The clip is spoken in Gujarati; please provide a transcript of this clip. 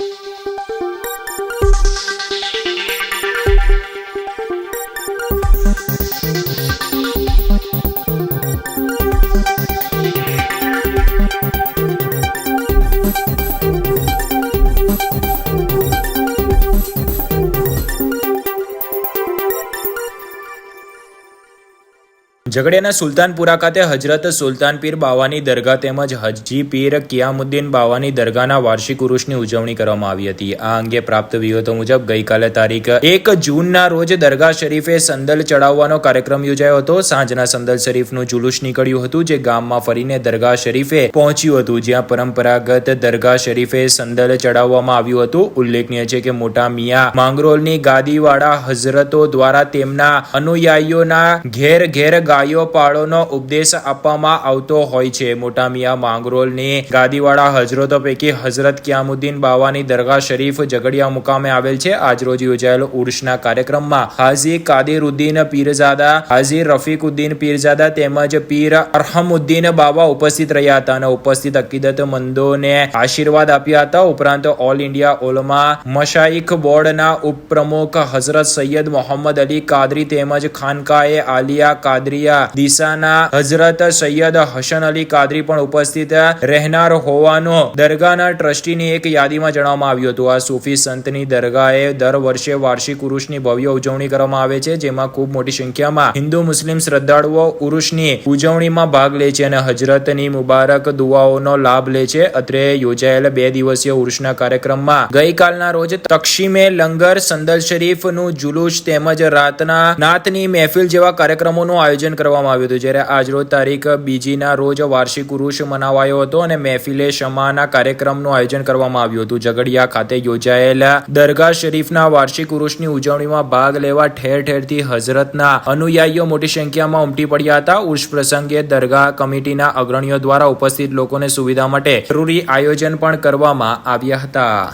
thank you ઝઘડિયાના સુલતાનપુરા ખાતે હજરત સુલતાન પીર બાવાની દરગાહ તેમજ હજી પીર કિયામુદ્દીન બાવાની દરગાહના વાર્ષિક ઉરુષની ઉજવણી કરવામાં આવી હતી. આ અંગે પ્રાપ્ત વિગતો મુજબ ગઈકાલે તારીખ એક જૂનના રોજ દરગાહ શરીફે સંદલ ચડાવવાનો કાર્યક્રમ યોજાયો હતો. સાંજના સંદલ શરીફનું જુલુસ નીકળ્યું હતું જે ગામમાં ફરીને દરગાહ શરીફે પહોંચ્યું હતું, જ્યાં પરંપરાગત દરગાહ શરીફે સંદલ ચડાવવામાં આવ્યું હતું. ઉલ્લેખનીય છે કે મોટા મિયા માંગરોલની ગાદીવાળા હઝરતો દ્વારા તેમના અનુયાયીઓના ઘેર ઘેર ગાયો પાળોનો ઉપદેશ આપવામાં આવતો હોય છે. મોટા મિયા માંગરોલની ગાદીવાળા હજરતો પૈકી હઝરત ક્યામુદ્દીન બાવાની દરગાહ શરીફ ઝઘડિયા મુકામે આવેલ છે. આજરોજ યોજાયેલ ઉર્સના કાર્યક્રમમાં હાજી કાદિરુદ્દીન પીરઝાદા, હાજી રફીકુદ્દીન પીરઝાદા તેમજ પીર અરહમુદ્દીન બાબા ઉપસ્થિત રહ્યા હતા અને ઉપસ્થિત અકીદતમંદોને આશીર્વાદ આપ્યા હતા. ઉપરાંત ઓલ ઇન્ડિયા ઓલમા મશાઇખ બોર્ડના ઉપપ્રમુખ હઝરત સૈયદ મોહમ્મદ અલી કાદરી તેમજ ખાનકાએ આલિયા કાદરિયા દિશાના હઝરત સૈયદ હસન અલી કાદરી પણ ઉપસ્થિત રહેનાર હોવાનો દરગાહના ટ્રસ્ટીની એક યાદીમાં જણાવવામાં આવ્યું હતું. આ સૂફી સંતની દરગાહે દર વર્ષે વાર્ષિક ઉરુષની ભવ્ય ઉજવણી કરવામાં આવે છે, જેમાં ખૂબ મોટી સંખ્યામાં હિન્દુ મુસ્લિમ શ્રદ્ધાળુઓ ઉરુષની ઉજવણીમાં ભાગ લે છે અને હજરતની મુબારક દુઆઓનો લાભ લે છે. અત્રે યોજાયેલ બે દિવસીય ઉરુષના કાર્યક્રમમાં ગઈકાલના રોજ તક્ષીમે લંગર, સંદલ શરીફનું જુલુસ તેમજ રાતના નાતની મહેફિલ જેવા કાર્યક્રમોનું આયોજન કરવામાં આવ્યું હતું, જ્યારે આજરોજ તારીખ બીજીના રોજ વાર્ષિક ઉરુષ મનાવાયો હતો અને મહેફિલે શમાના કાર્યક્રમનું આયોજન કરવામાં આવ્યું હતું. ઝઘડિયા ખાતે યોજાયેલા દરગાહ શરીફના વાર્ષિક ઉરુષની ઉજવણીમાં ભાગ લેવા ઠેર ઠેરથી હઝરતના અનુયાયીઓ મોટી સંખ્યામાં ઉમટી પડ્યા હતા. ઉર્ષ પ્રસંગે દરગાહ કમિટીના અગ્રણીઓ દ્વારા ઉપસ્થિત લોકોને સુવિધા માટે જરૂરી આયોજન પણ કરવામાં આવ્યા હતા.